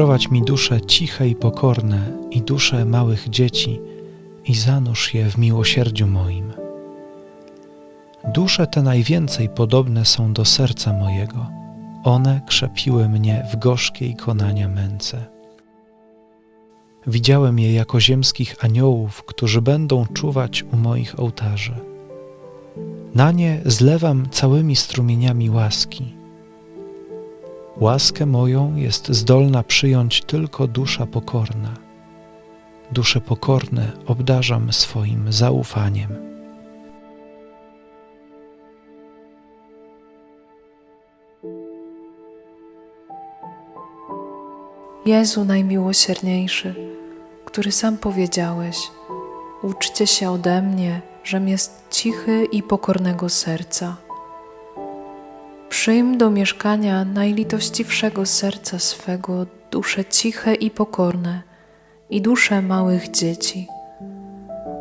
Przyprowadź mi dusze ciche i pokorne i dusze małych dzieci i zanurz je w miłosierdziu moim. Dusze te najwięcej podobne są do serca mojego. One krzepiły mnie w gorzkiej konania męce. Widziałem je jako ziemskich aniołów, którzy będą czuwać u moich ołtarzy. Na nie zlewam całymi strumieniami łaski. Łaskę moją jest zdolna przyjąć tylko dusza pokorna. Dusze pokorne obdarzam swoim zaufaniem. Jezu najmiłosierniejszy, który sam powiedziałeś: Uczcie się ode mnie, żem jest cichy i pokornego serca. Przyjm do mieszkania najlitościwszego serca swego dusze ciche i pokorne i dusze małych dzieci.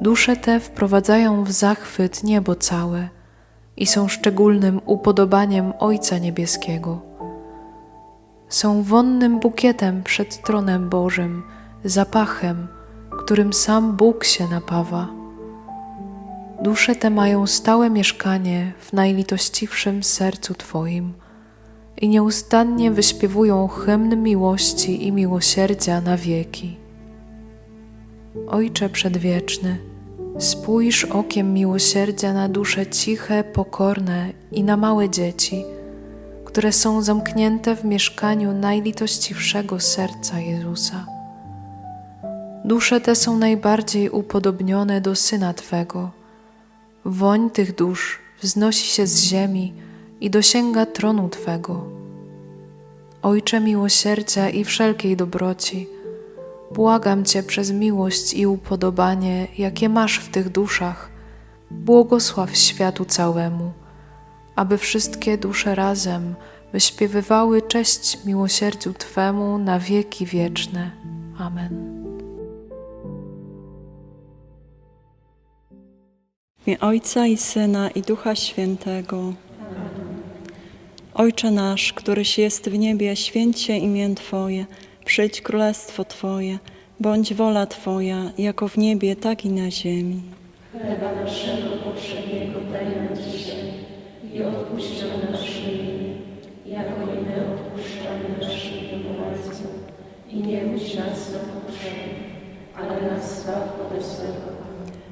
Dusze te wprowadzają w zachwyt niebo całe i są szczególnym upodobaniem Ojca Niebieskiego są wonnym bukietem przed tronem Bożym, zapachem, którym sam Bóg się napawa. Dusze te mają stałe mieszkanie w najlitościwszym sercu Twoim i nieustannie wyśpiewują hymn miłości i miłosierdzia na wieki. Ojcze Przedwieczny, spójrz okiem miłosierdzia na dusze ciche, pokorne i na małe dzieci – które są zamknięte w mieszkaniu najlitościwszego serca Jezusa. Dusze te są najbardziej upodobnione do Syna Twego. Woń tych dusz wznosi się z ziemi i dosięga tronu Twego. Ojcze miłosierdzia i wszelkiej dobroci, błagam Cię przez miłość i upodobanie, jakie masz w tych duszach, błogosław światu całemu aby wszystkie dusze razem wyśpiewywały cześć miłosierdziu Twemu na wieki wieczne. Amen. W Ojca i Syna i Ducha Świętego. Ojcze nasz, któryś jest w niebie, święć się imię Twoje, przyjdź królestwo Twoje, bądź wola Twoja, jako w niebie, tak i na ziemi. Chleba naszego poprzedniego daj nam dzisiaj i odpuść nam nasze winy, jako i my odpuszczamy naszym winowajcom. I nie wódź nas na pokuszenie, ale nas zbaw ode.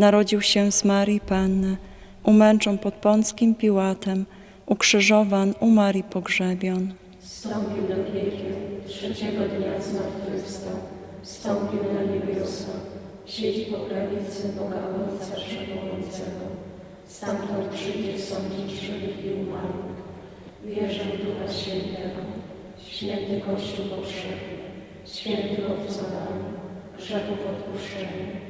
narodził się z Marii Panny, umęczon pod Pąckim Piłatem, ukrzyżowan, umarł i pogrzebion. Wstąpił do piekieł, trzeciego dnia zmartwychwstał, wstąpił na niebiosa, siedzi po prawicy Boga Ojca Wszechmogącego. Stamtąd przyjdzie sądzić żywych i umarłych. Wierzę w Ducha Świętego, święty Kościół powszechny, świętych obcowanie, grzechów odpuszczenie,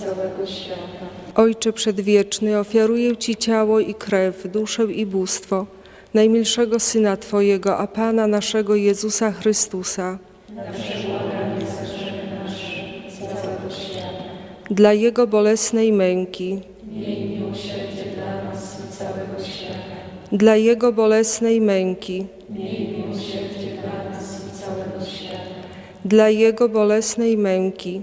całego świata. Ojcze Przedwieczny, ofiaruję Ci ciało i krew, duszę i bóstwo najmilszego Syna Twojego, a Pana naszego Jezusa Chrystusa. Dla Jego bolesnej męki. Dla Jego bolesnej męki. Dla Jego bolesnej męki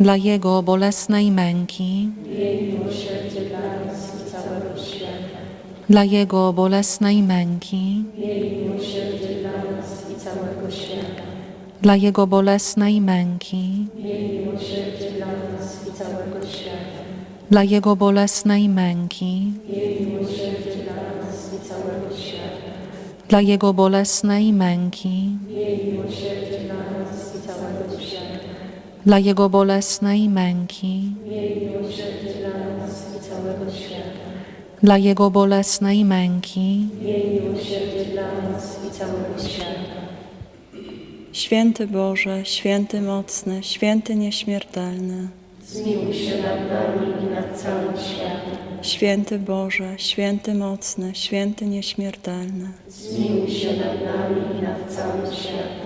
Dla Jego bolesnej męki, dla nas i całego świata. dla Jego bolesnej męki, dla całego świata. dla Jego bolesnej męki, dla całego świata. dla Jego bolesnej męki, dla Jego bolesnej męki, całego świata. Dla Jego bolesnej męki, dla nas i całego świata. dla Jego bolesnej męki, dla nas i całego świata. Święty Boże, święty mocny, święty nieśmiertelny. Zmiłuj się nad nami i nad całym światem. Święty Boże, święty mocny, święty nieśmiertelny. Zmiłuj się nad nami i nad całym światem.